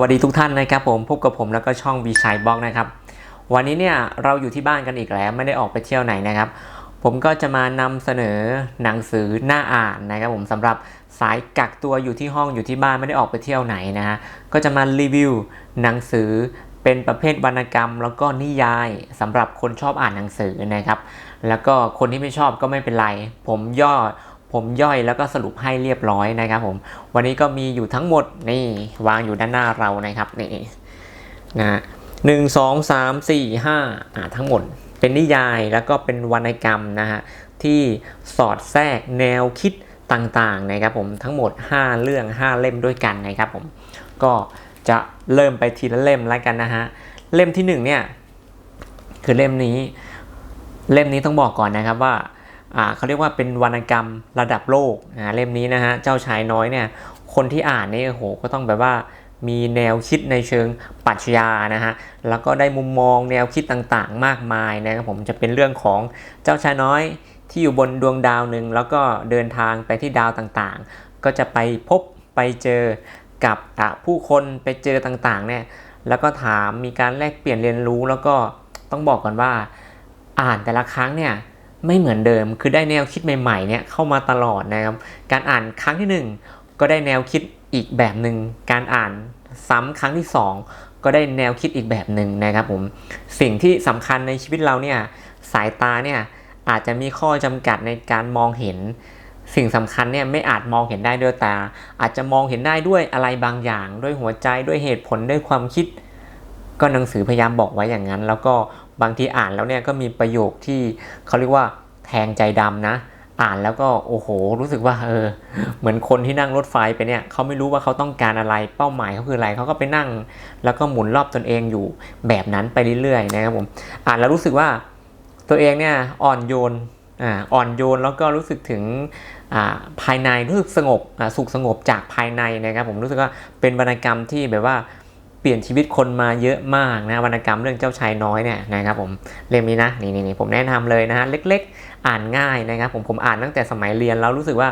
วัสดีทุกท่านนะครับผมพบกับผมแล้วก็ช่องบีชัยบล็อกนะครับวันนี้เนี่ยเราอยู่ที่บ้านกันอีกแล้วไม่ได้ออกไปเที่ยวไหนนะครับ ผมก็จะมานำเสนอหนังสือหน้าอ่านนะครับผมสำหรับสายกักตัวอยู่ที่ห้องอยู่ที่บ้านไม่ได้ออกไปเที่ยวไหนนะฮะก็จะมารีวิวหนังสือเป็นประเภทวรรณกรรม แล้วก็นิยายสำหรับคนชอบอ่านหนังสือนะครับ แล้วก็คนที่ไม่ชอบก็ไม่เป็นไร ผมย่อ ผมย่อยแล้วก็สรุปให้เรียบร้อยนะครับผม วันนี้ก็มีอยู่ทั้งหมดนี่วางอยู่ด้านหน้าเรานะครับนี่นะหนึ่งสองสามสี่ห้าอ่าทั้งหมด เป็นนิยายแล้วก็เป็นวรรณกรรมนะฮะที่สอดแทรกแนวคิดต่างๆนะครับผมทั้งหมด 5 เรื่อง 5 เล่มด้วยกันนะครับผมก็จะเริ่มไปทีละเล่มแล้วกันนะฮะเล่มที่หนึ่งเนี่ยคือเล่มนี้ เล่มนี้ต้องบอกก่อนนะครับว่า เขาเรียกว่าเป็นวรรณกรรมระดับโลกอ่าเล่มนี้นะฮะเจ้าชายน้อยเนี่ยคนที่อ่านนี่โอ้โหก็ต้องแบบว่ามีแนวคิดในเชิงปรัชญานะฮะ แล้วก็ได้มุมมองแนวคิดต่างๆ มากมายนะครับผมจะเป็นเรื่องของเจ้าชายน้อยที่อยู่บนดวงดาวหนึ่งแล้วก็เดินทางไปที่ดาวต่างๆ ก็จะไปพบไปเจอกับผู้คนไปเจอต่างๆเนี่ย แล้วก็ถามมีการแลกเปลี่ยนเรียนรู้แล้วก็ต้องบอกก่อนว่าอ่านแต่ละครั้งเนี่ย ไม่เหมือนเดิม คือได้แนวคิดใหม่ๆเนี่ยเข้ามาตลอดนะครับ การอ่านครั้งที่หนึ่งก็ได้แนวคิดอีกแบบหนึ่ง การอ่านซ้ำครั้งที่สองก็ได้แนวคิดอีกแบบหนึ่งนะครับผม สิ่งที่สำคัญในชีวิตเราเนี่ยสายตาเนี่ยอาจจะมีข้อจำกัดในการมองเห็น สิ่งสำคัญเนี่ยไม่อาจมองเห็นได้ด้วยตา อาจจะมองเห็นได้ด้วยอะไรบางอย่าง ด้วยหัวใจด้วยเหตุผลด้วยความคิด ก็หนังสือพยายามบอกไว้อย่างนั้น แล้วก็ บางทีอ่านแล้วเนี่ยก็มีประโยคที่เขาเรียกว่าแทงใจดำนะ อ่านแล้วก็โอ้โห รู้สึกว่าเออเหมือนคนที่นั่งรถไฟไปเนี่ยเขาไม่รู้ว่าเขาต้องการอะไรเป้าหมายเขาคืออะไรเขาก็ไปนั่ง แล้วก็หมุนรอบตนเองอยู่แบบนั้นไปเรื่อยๆนะครับผมอ่านแล้วรู้สึกว่าตัวเองเนี่ยอ่อนโยนอ่าอ่อนโยนแล้วก็รู้สึกถึงอ่าภายในรู้สึกสงบอ่าสุขสงบจากภายในนะครับผมรู้สึกว่าเป็นวรรณกรรมที่แบบว่า ปลี่ยนชีวิตคนมาเยอะมากนะวรรณกรรมเรื่องเจ้าชายน้อยเนี่ยนะครับผมเล่มนี้นะนี่นี่นผมแนะนำเลยนะฮะเล็กๆ อ่านง่ายนะครับผมผมอ่านตั้งแต่สมัยเรียนแล้วรู้สึกว่า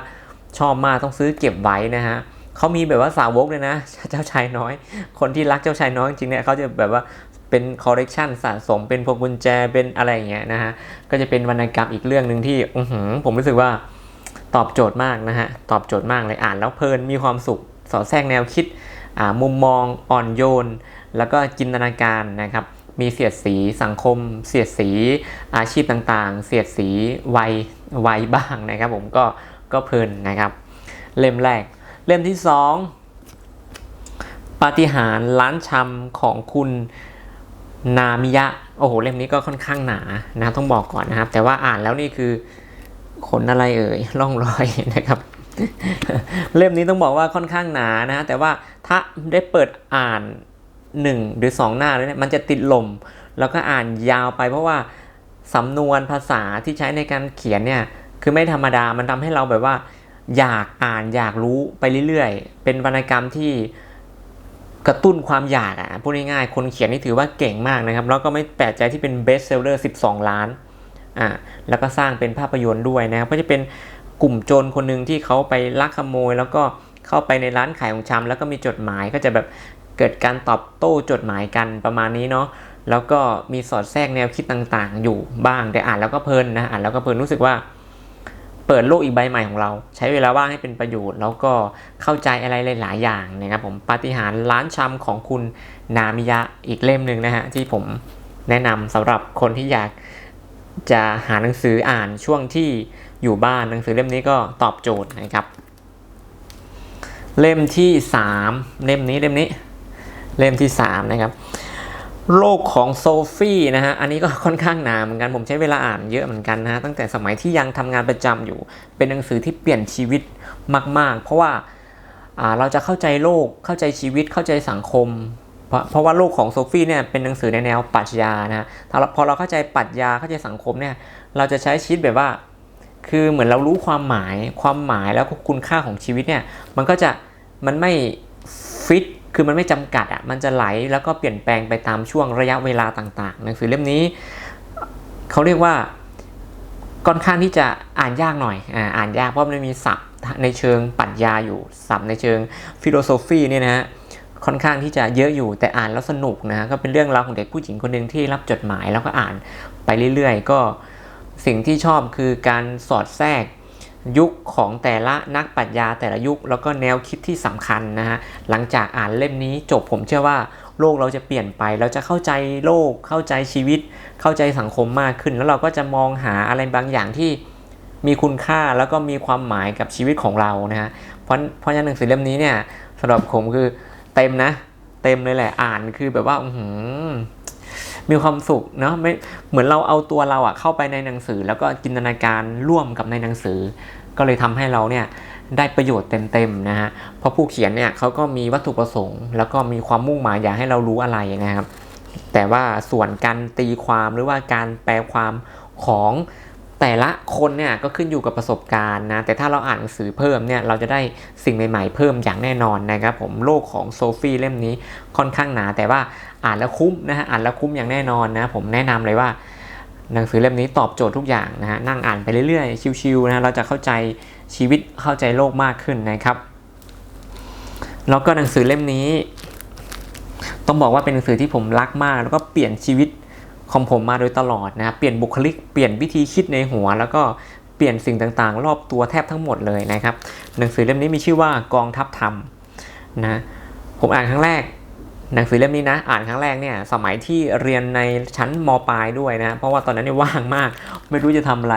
ชอบมากต้องซื้อเก็บไว้นะฮะเขามีแบบว่าสาวกเลยนะ เจ้าชายน้อย คนที่รักเจ้าชายน้อยจริงๆเนี่ยเขาจะแบบว่าเป็นคอลเลกชันสะสมเป็นพวงกุญแจเป็นอะไรอย่างเงี้ยนะฮะก็จะเป็นวรรณกรรมอีกเรื่องหนึ่งที่อื้อหือผมรู้สึกว่าตอบโจทย์มากนะฮะตอบโจทย์มากเลยอ่านแล้วเพลินมีความสุขสอดแทรกแนวคิด มุมมองอ่อนโยน แล้วก็จินตนาการนะครับมีเสียดสีสังคม เสียดสีอาชีพต่างๆ เสียดสีวัยวัยบ้างนะครับ ผมก็ก็เพลินนะครับ เล่มแรก เล่มที่สองปาฏิหาริย์ล้านชำของคุณนามิยะโอ้โหเล่มนี้ก็ค่อนข้างหนานะต้องบอกก่อนนะครับ แต่ว่าอ่านแล้วนี่คือขนอะไรเอ่ยร่องรอยนะครับ เล่มนี้ต้องบอกว่าค่อนข้างหนานะแต่ว่าถ้าได้เปิดอ่าน 1 หรือ 2 หน้าเลยเนี่ยมันจะติดลม แล้วก็อ่านยาวไปเพราะว่าสำนวนภาษาที่ใช้ในการเขียนเนี่ยคือไม่ธรรมดามันทำให้เราแบบว่า อยากอ่านอยากรู้ไปเรื่อยๆ เป็นวรรณกรรมที่กระตุ้นความอยากอะพูดง่ายๆคนเขียนนี่ถือว่าเก่งมากนะครับแล้วก็ไม่แปลกใจที่เป็นเบสเซลเลอร์ 12 ล้านอ่าแล้วก็สร้างเป็นภาพยนตร์ด้วยนะครับก็จะเป็น กลุ่มโจรคนหนึ่งที่เขาไปลักขโมย แล้วก็เข้าไปในร้านขายของชำแล้วก็มีจดหมายก็จะแบบเกิดการตอบโต้จดหมายกันประมาณนี้เนาะแล้วก็มีสอดแทรกแนวคิดต่างๆ อยู่บ้างแต่อ่านแล้วก็เพลินนะอ่านแล้วก็เพลินรู้สึกว่า เปิดโลกอีกใบใหม่ของเรา ใช้เวลาว่างให้เป็นประโยชน์ แล้วก็เข้าใจอะไรหลายๆอย่างนะครับผมปาฏิหาริย์ล้านชำของคุณนามิยะอีกเล่มหนึ่งนะฮะที่ผมแนะนำสำหรับคนที่อยากจะหาหนังสืออ่านช่วงที่ อยู่บ้านหนังสือเล่มนี้ก็ตอบโจทย์นะครับ เล่มที่ 3 เล่มนี้เล่มนี้ เล่มที่ 3 นะครับ โลกของโซฟี่นะฮะอันนี้ก็ค่อนข้างหนาเหมือนกันผมใช้เวลาอ่านเยอะเหมือนกันนะฮะตั้งแต่สมัยที่ยังทำงานประจำอยู่ เป็นหนังสือที่เปลี่ยนชีวิตมาก ๆ เพราะว่าเราจะเข้าใจโลกเข้าใจชีวิตเข้าใจสังคมเพราะเพราะว่าโลกของโซฟี่เนี่ยเป็นหนังสือในแนวปรัชญานะฮะพอเราเข้าใจปรัชญาเข้าใจสังคมเนี่ย เราจะใช้ชีวิตแบบว่า คือเหมือนเรารู้ความหมายความหมายแล้วก็คุณค่าของชีวิตเนี่ยมันก็จะมันไม่ฟิตคือมันไม่จำกัดอะมันจะไหลแล้วก็เปลี่ยนแปลงไปตามช่วงระยะเวลาต่างๆหนังสือเล่มนี้เขาเรียกว่าค่อนข้างที่จะอ่านยากหน่อยอ่าอ่านยากเพราะมันมีศัพท์ในเชิงปรัชญาอยู่ศัพท์ในเชิงฟิโลโซฟีเนี่ยนะฮะค่อนข้างที่จะเยอะอยู่แต่อ่านแล้วสนุกนะฮะก็เป็นเรื่องราวของเด็กผู้หญิงคนหนึ่งที่รับจดหมายแล้วก็อ่านไปเรื่อยๆ ก็ สิ่งที่ชอบคือการสอดแทรกยุคของแต่ละนักปรัชญาแต่ละยุค แล้วก็แนวคิดที่สำคัญนะฮะหลังจากอ่านเล่มนี้จบผมเชื่อว่าโลกเราจะเปลี่ยนไป เราจะเข้าใจโลกเข้าใจชีวิต เข้าใจสังคมมากขึ้น แล้วเราก็จะมองหาอะไรบางอย่างที่มีคุณค่าแล้วก็มีความหมายกับชีวิตของเรานะฮะเพราะเพราะฉะนั้นหนังสือเล่มนี้เนี่ยสำหรับผมคือเต็มนะ เต็มเลยแหละอ่านคือแบบว่าอือ มีความสุขเนาะไม่เหมือนเราเอาตัวเราอะเข้าไปในหนังสือ แล้วก็จินตนาการร่วมกับในหนังสือ ก็เลยทำให้เราเนี่ยได้ประโยชน์เต็มๆนะฮะเพราะผู้เขียนเนี่ยเขาก็มีวัตถุประสงค์ แล้วก็มีความมุ่งหมายอยากให้เรารู้อะไรนะครับ แต่ว่าส่วนการตีความหรือว่าการแปลความของ แต่ละคนเนี่ยก็ขึ้นอยู่กับประสบการณ์นะแต่ถ้าเราอ่านหนังสือเพิ่มเนี่ยเราจะได้สิ่งใหม่ๆเพิ่มอย่างแน่นอนนะครับผมโลกของโซฟีเล่มนี้ค่อนข้างหนา แต่ว่าอ่านแล้วคุ้มนะฮะอ่านแล้วคุ้มอย่างแน่นอนนะผมแนะนำเลยว่า หนังสือเล่มนี้ตอบโจทย์ทุกอย่างนะฮะนั่งอ่านไปเรื่อยๆ ชิวๆนะเราจะเข้าใจชีวิตเข้าใจโลกมากขึ้นนะครับ แล้วก็หนังสือเล่มนี้ ต้องบอกว่าเป็นหนังสือที่ผมรักมาก แล้วก็เปลี่ยนชีวิต ของผมมาโดยตลอดนะเปลี่ยนบุคลิกเปลี่ยนวิธีคิดในหัว แล้วก็เปลี่ยนสิ่งต่างๆ รอบตัวแทบทั้งหมดเลยนะครับ หนังสือเล่มนี้มีชื่อว่ากองทัพธรรมนะผมอ่านครั้งแรก หนังสือเล่มนี้นะ อ่านครั้งแรกเนี่ยสมัยที่เรียนในชั้นมปลายด้วยนะเพราะว่าตอนนั้นเนี่ยว่างมาก ไม่รู้จะทำอะไร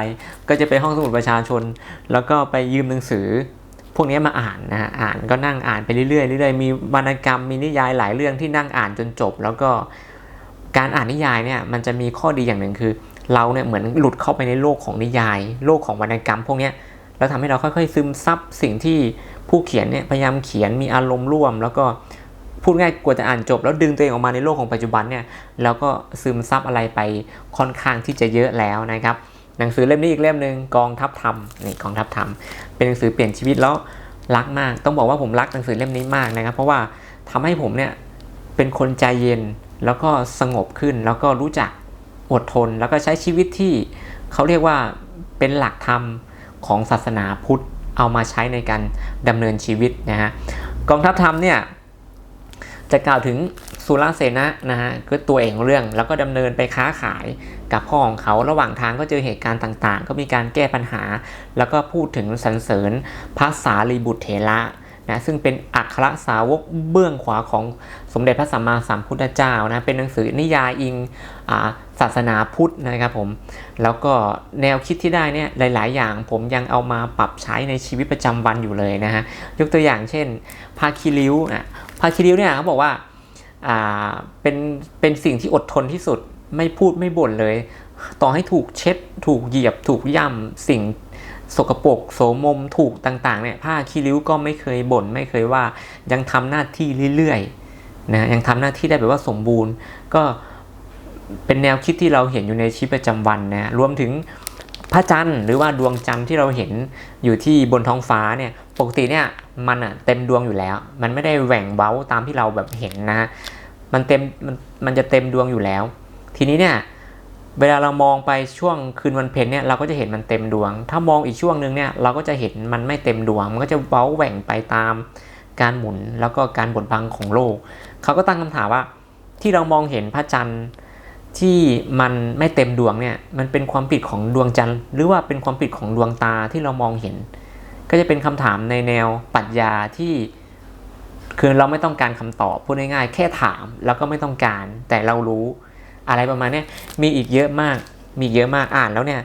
ก็จะไปห้องสมุดประชาชน แล้วก็ไปยืมหนังสือพวกนี้มาอ่านนะฮะอ่านก็นั่งอ่านไปเรื่อยๆเรื่อยๆมีวรรณกรรมมีนิยายหลายเรื่องที่นั่งอ่านจนจบ แล้วก็ การอ่านนิยายเนี่ยมันจะมีข้อดีอย่างหนึ่งคือ เราเนี่ยเหมือนหลุดเข้าไปในโลกของนิยาย โลกของวรรณกรรมพวกนี้แล้วทำให้เราค่อยๆ ซึมซับสิ่งที่ผู้เขียนเนี่ยพยายามเขียนมีอารมณ์ร่วม แล้วก็พูดง่ายกว่าจะอ่านจบ แล้วดึงตัวเองออกมาในโลกของปัจจุบันเนี่ยแล้วก็ซึมซับอะไรไปค่อนข้างที่จะเยอะแล้วนะครับ หนังสือเล่มนี้อีกเล่มหนึ่งกองทัพธรรมนี่กองทัพธรรมเป็นหนังสือเปลี่ยนชีวิตแล้วรักมาก ต้องบอกว่าผมรักหนังสือเล่มนี้มากนะครับ เพราะว่าทำให้ผมเนี่ยเป็นคนใจเย็น แล้วก็สงบขึ้นแล้วก็รู้จักอดทนแล้วก็ใช้ชีวิตที่เขาเรียกว่าเป็นหลักธรรมของศาสนาพุทธเอามาใช้ในการดำเนินชีวิตนะฮะกองทัพธรรมเนี่ยจะกล่าวถึงสุรเสนะนะฮะคือตัวเองเรื่องแล้วก็ดำเนินไปค้าขายกับพ่อของเขาระหว่างทางก็เจอเหตุการณ์ต่างๆ ก็มีการแก้ปัญหา แล้วก็พูดถึงสรรเสริญพระสารีบุตรเถระ นะซึ่งเป็นอัครสาวกเบื้องขวาของสมเด็จพระสัมมาสัมพุทธเจ้านะเป็นหนังสือนิยายอิงศาสนาพุทธนะครับผมแล้วก็แนวคิดที่ได้เนี่ยหลาย ๆ อย่างผมยังเอามาปรับใช้ในชีวิตประจำวันอยู่เลยนะฮะยกตัวอย่างเช่นพาคิริ้วนะพาคิริ้วเนี่ยเขาบอกว่าเป็นเป็นสิ่งที่อดทนที่สุดไม่พูดไม่บ่นเลย ต่อให้ถูกเช็ดถูกเหยียบถูกย่ำสิ่ง สกปรกโสมมถูกต่างๆเนี่ยผ้าคีริ้วก็ไม่เคยบ่นไม่เคยว่ายังทำหน้าที่เรื่อยๆนะยังทำหน้าที่ได้แบบว่าสมบูรณ์ ก็เป็นแนวคิดที่เราเห็นอยู่ในชีวิตประจำวันนะรวมถึงพระจันทร์หรือว่าดวงจันทร์ที่เราเห็นอยู่ที่บนท้องฟ้าเนี่ยปกติเนี่ยมันอะเต็มดวงอยู่แล้ว มันไม่ได้แหว่งเบ้าตามที่เราแบบเห็นนะมันเต็มมันมันจะเต็มดวงอยู่แล้ว ทีนี้เนี่ย เวลาเรามองไปช่วงคืนวันเพ็ญเนี่ยเราก็จะเห็นมันเต็มดวง ถ้ามองอีกช่วงหนึ่งเนี่ยเราก็จะเห็นมันไม่เต็มดวง มันก็จะเบ้าแหว่งไปตามการหมุนแล้วก็การบดบังของโลก เขาก็ตั้งคำถามว่าที่เรามองเห็นพระจันทร์ที่มันไม่เต็มดวงเนี่ยมันเป็นความผิดของดวงจันทร์หรือว่าเป็นความผิดของดวงตาที่เรามองเห็น ก็จะเป็นคำถามในแนวปรัชญาที่คือเราไม่ต้องการคำตอบพูดง่ายๆแค่ถามแล้วก็ไม่ต้องการแต่เรารู้ อะไรประมาณนี้มีอีกเยอะมาก มีเยอะมากอ่านแล้วเนี่ย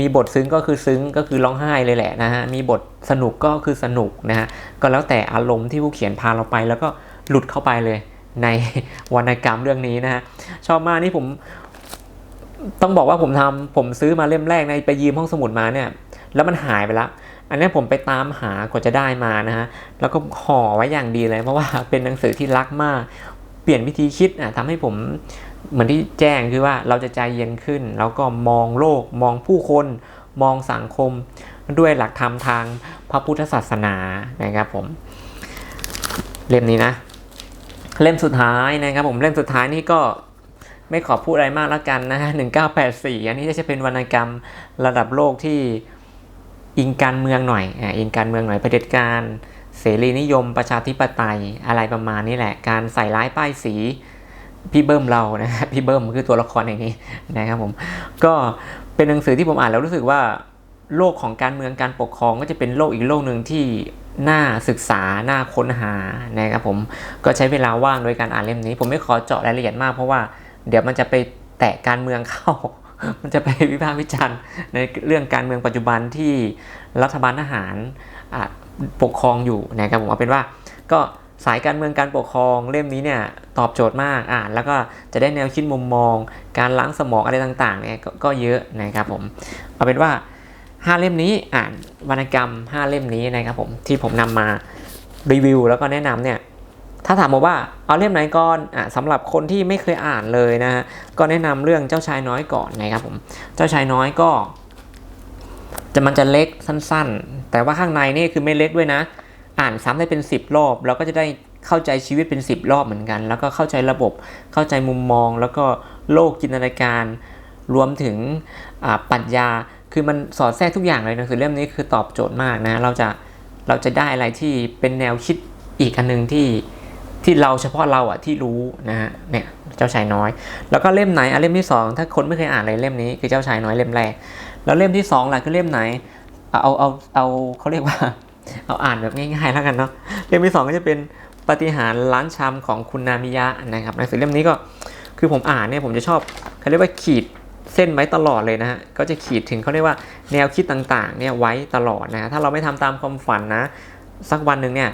มีบทซึ้งก็คือซึ้งก็คือร้องไห้เลยแหละนะฮะมีบทสนุกก็คือสนุกนะฮะก็แล้วแต่อารมณ์ที่ผู้เขียนพาเราไป แล้วก็หลุดเข้าไปเลยในวรรณกรรมเรื่องนี้นะฮะชอบมากนี่ผมต้องบอกว่าผมทำผมซื้อมาเล่มแรกในไปยืมห้องสมุดมาเนี่ย แล้วมันหายไปละอันนี้ผมไปตามหากว่าจะได้มานะฮะแล้วก็ห่อไว้อย่างดีเลย เพราะว่าเป็นหนังสือที่รักมาก เปลี่ยนวิธีคิดอะทำให้ผม เหมือนที่แจ้งคือว่าเราจะใจเย็นขึ้น แล้วก็มองโลก มองผู้คน มองสังคม ด้วยหลักธรรมทางพระพุทธศาสนานะครับผม เล่มนี้นะ เล่มสุดท้ายนะครับผมเล่มสุดท้ายนี่ก็ไม่ขอพูดอะไรมากแล้วกันนะฮะ1984 อันนี้จะเป็นวรรณกรรมระดับโลกที่อิงการเมืองหน่อยอ่าอิงการเมืองหน่อยเผด็จการ เสรีนิยม ประชาธิปไตยอะไรประมาณนี้แหละ การใส่ร้ายป้ายสี พี่เบิ้มเรานะฮะพี่เบิ้มคือตัวละครในนี้นะครับผมก็เป็นหนังสือที่ผมอ่านแล้วรู้สึกว่า โลกของการเมืองการปกครองก็จะเป็นโลกอีกโลกหนึ่งที่น่าศึกษาน่าค้นหานะครับผมก็ใช้เวลาว่างโดยการอ่านเล่มนี้ ผมไม่ขอเจาะรายละเอียดมากเพราะว่าเดี๋ยวมันจะไปแตะการเมืองเข้า มันจะไปวิพากษ์วิจารณ์ในเรื่องการเมืองปัจจุบันที่รัฐบาลทหารปกครองอยู่นะครับผมเอาเป็นว่าก็ สายการเมืองการปกครองเล่มนี้เนี่ยตอบโจทย์มากอ่านแล้วก็จะได้แนวคิดมุมมอง การล้างสมองอะไรต่างๆเนี่ยกก็เยอะนะครับผมเอาเป็นว่า 5 เล่มนี้อ่านวรรณกรรม 5 เล่มนี้นะครับผมที่ผมนำมารีวิวแล้วก็แนะนำเนี่ยถ้าถามมว่าเอาเล่มไหนก่อนอะสำหรับคนที่ไม่เคยอ่านเลยนะฮะก็แนะนำเรื่องเจ้าชายน้อยก่อนนะครับผมเจ้าชายน้อยก็ จะมันจะเล็กสั้น ๆ แต่ว่าข้างในนี่คือไม่เล็กด้วยนะ อ่านซ้ำได้เป็น 10 รอบ เราก็จะได้เข้าใจชีวิตเป็น 10 รอบเหมือนกัน แล้วก็เข้าใจระบบเข้าใจมุมมอง แล้วก็โลกจินตนาการ รวมถึงปรัชญาคือมันสอดแทรกทุกอย่างเลยหนังสือเล่มนี้คือตอบโจทย์มากนะเราจะเราจะได้อะไรที่เป็นแนวคิดอีกอันหนึงที่ที่เราเฉพาะเราอะที่รู้นะฮะเนี่ยเจ้าชายน้อย แล้วก็เล่มไหนอะเล่มที่สองถ้าคนไม่เคยอ่านเลยเล่มนี้คือเจ้าชายน้อยเล่มแรก แล้วเล่มที่สองล่ะคือเล่มไหนเอาเอาเอาเขาเรียกว่า เอาอ่านแบบง่ายๆแล้วกันเนาะเล่มที่สองก็จะเป็นปฏิหารล้านชามของคุณนามิยะนะครับหนังสือเล่มนี้ก็คือผมอ่านเนี่ยผมจะชอบเขาเรียกว่าขีดเส้นไว้ตลอดเลยนะฮะก็จะขีดถึงเขาเรียกว่าแนวคิดต่างๆเนี่ยไว้ตลอดนะฮะถ้าเราไม่ทำตามความฝันนะ สักวันหนึ่งเนี่ย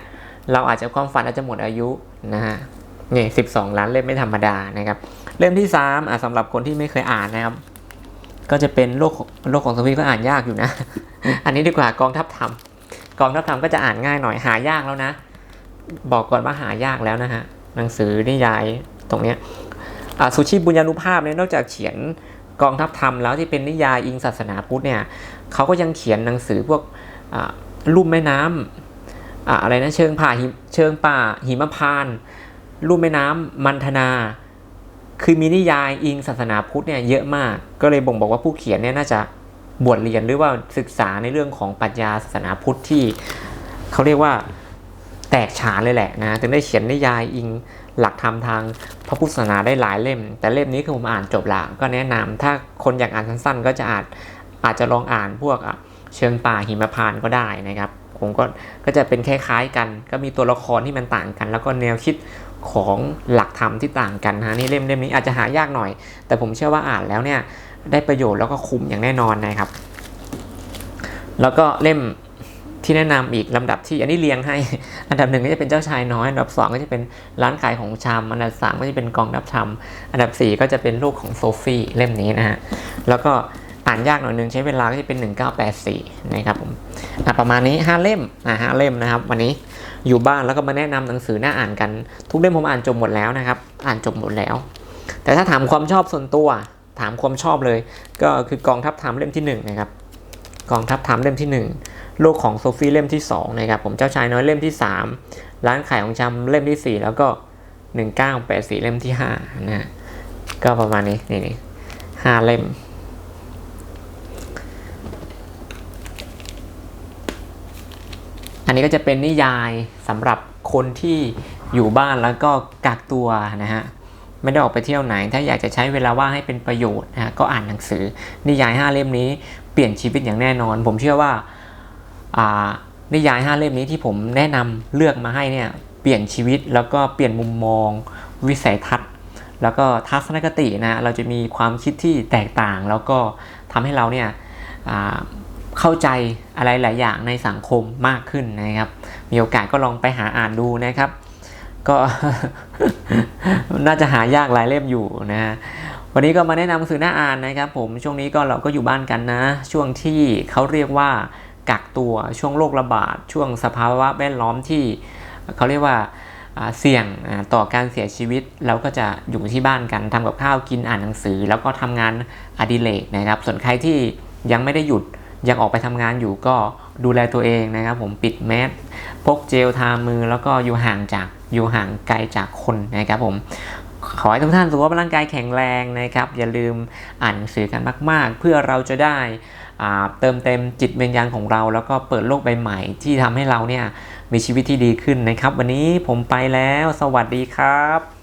เราอาจจะความฝันอาจจะหมดอายุนะฮะนี่สิบสองล้านเล่มไม่ธรรมดานะครับเล่มที่สามอะสำหรับคนที่ไม่เคยอ่านนะครับก็จะเป็นโลกโลกของสวีก็อ่านยากอยู่นะ อันนี้ดีกว่ากองทัพธรรม กองทัพธรรมก็จะอ่านง่ายหน่อยหายากแล้วนะ บอกก่อนว่าหายากแล้วนะฮะหนังสือนิยายตรงเนี้ยสุชีบุญญานุภาพเนี่ยนอกจากเขียนกองทัพธรรมแล้วที่เป็นนิยายอิงศาสนาพุทธเนี่ยเขาก็ยังเขียนหนังสือพวกอ่าลุ่มแม่น้ำอ่าอะไรนะเชิงป่าเชิงป่าหิมพานต์ลุ่มแม่น้ำมันธนา คือมีนิยายอิงศาสนาพุทธเนี่ยเยอะมากก็เลยบ่งบอกว่าผู้เขียนเนี่ยน่าจะ บวชเรียนหรือว่าศึกษาในเรื่องของปรัชญาศาสนาพุทธที่เขาเรียกว่าแตกฉานเลยแหละนะถึงได้เขียนนิยายอิงหลักธรรมทางพระพุทธศาสนาได้หลายเล่ม แต่เล่มนี้คือผมอ่านจบละก็แนะนำถ้าคนอยากอ่านสั้นๆ ก็จะอาจอาจจะลองอ่านพวกเชิงป่าหิมพานก็ได้นะครับผมก็ก็จะเป็นคล้ายๆกัน ก็มีตัวละครที่มันต่างกัน แล้วก็แนวคิดของหลักธรรมที่ต่างกันนะนี่เล่มเล่มนี้อาจจะหายากหน่อย แต่ผมเชื่อว่าอ่านแล้วเนี่ย ได้ประโยชน์แล้วก็คุ้มอย่างแน่นอนนะครับ แล้วก็เล่มที่แนะนำอีกลำดับที่อันนี้เรียงให้ อันดับหนึ่งก็จะเป็นเจ้าชายน้อย อันดับสองก็จะเป็นร้านขายของชำอันดับสามก็จะเป็นกองทัพชำอันดับสี่ก็จะเป็นลูกของโซฟี่เล่มนี้นะฮะ แล้วก็อ่านยากหน่อยนึงใช้เวลาก็จะเป็น 1984 นะครับผมอะประมาณนี้ 5 เล่มอะห้าเล่มนะครับ วันนี้อยู่บ้านแล้วก็มาแนะนำหนังสือหน่าอ่านกัน ทุกเล่มผมอ่านจบหมดแล้วนะครับ อ่านจบหมดแล้ว แต่ถ้าถามความชอบส่วนตัว ถามความชอบเลย ก็คือกองทัพธรรมเล่มที่หนึ่งนะครับกองทัพธรรมเล่มที่หนึ่งโลกของโซฟีเล่มที่สองนะครับผมเจ้าชายน้อยเล่มที่สามร้านขายของชำเล่มที่สี่แล้วก็หนึ่งเก้าแปดสีเล่มที่ห้านะฮะก็ประมาณนี้นี่นี่ห้าเล่มอันนี้ก็จะเป็นนิยายสำหรับคนที่อยู่บ้านแล้วก็กักตัวนะฮะ ไม่ได้ออกไปเที่ยวไหน ถ้าอยากจะใช้เวลาว่างให้เป็นประโยชน์นะก็อ่านหนังสือ นิยาย 5 เล่มนี้เปลี่ยนชีวิตอย่างแน่นอน ผมเชื่อว่าานิยาย 5 เล่มนี้ที่ผมแนะนำเลือกมาให้เนี่ยเปลี่ยนชีวิตแล้วก็เปลี่ยนมุมมอง วิสัยทัศน์ แล้วก็ทัศนคตินะเราจะมีความคิดที่แตกต่าง แล้วก็ทำให้เราเนี่ยเข้าใจอะไรหลายอย่างในสังคมมากขึ้นนะครับ มีโอกาสก็ลองไปหาอ่านดูนะครับ ก็น่าจะหายากหลายเล่มอยู่นะฮะวันนี้ก็มาแนะนำหนังสือหน้าอ่านนะครับ ผมช่วงนี้ก็เราก็อยู่บ้านกันนะ ช่วงที่เขาเรียกว่ากักตัวช่วงโรคระบาด ช่วงสภาวะแวดล้อมที่เขาเรียกว่าเสี่ยงต่อการเสียชีวิตเราก็จะอยู่ที่บ้านกันทำกับข้าวกินอ่านหนังสือ แล้วก็ทำงานอดิเรกนะครับ ส่วนใครที่ยังไม่ได้หยุดยังออกไปทำงานอยู่ก็ ดูแลตัวเองนะครับผมปิดแมสพกเจลทามือแล้วก็อยู่ห่างจากอยู่ห่างไกลจากคนนะครับผมขอให้ทุกท่านสุขภาพร่างกายแข็งแรงนะครับ อย่าลืมอ่านหนังสือกันมาก ๆ เพื่อเราจะได้เติมเต็มจิตวิญญาณของเรา แล้วก็เปิดโลกใบใหม่ที่ทำให้เราเนี่ยมีชีวิตที่ดีขึ้นนะครับ วันนี้ผมไปแล้ว สวัสดีครับ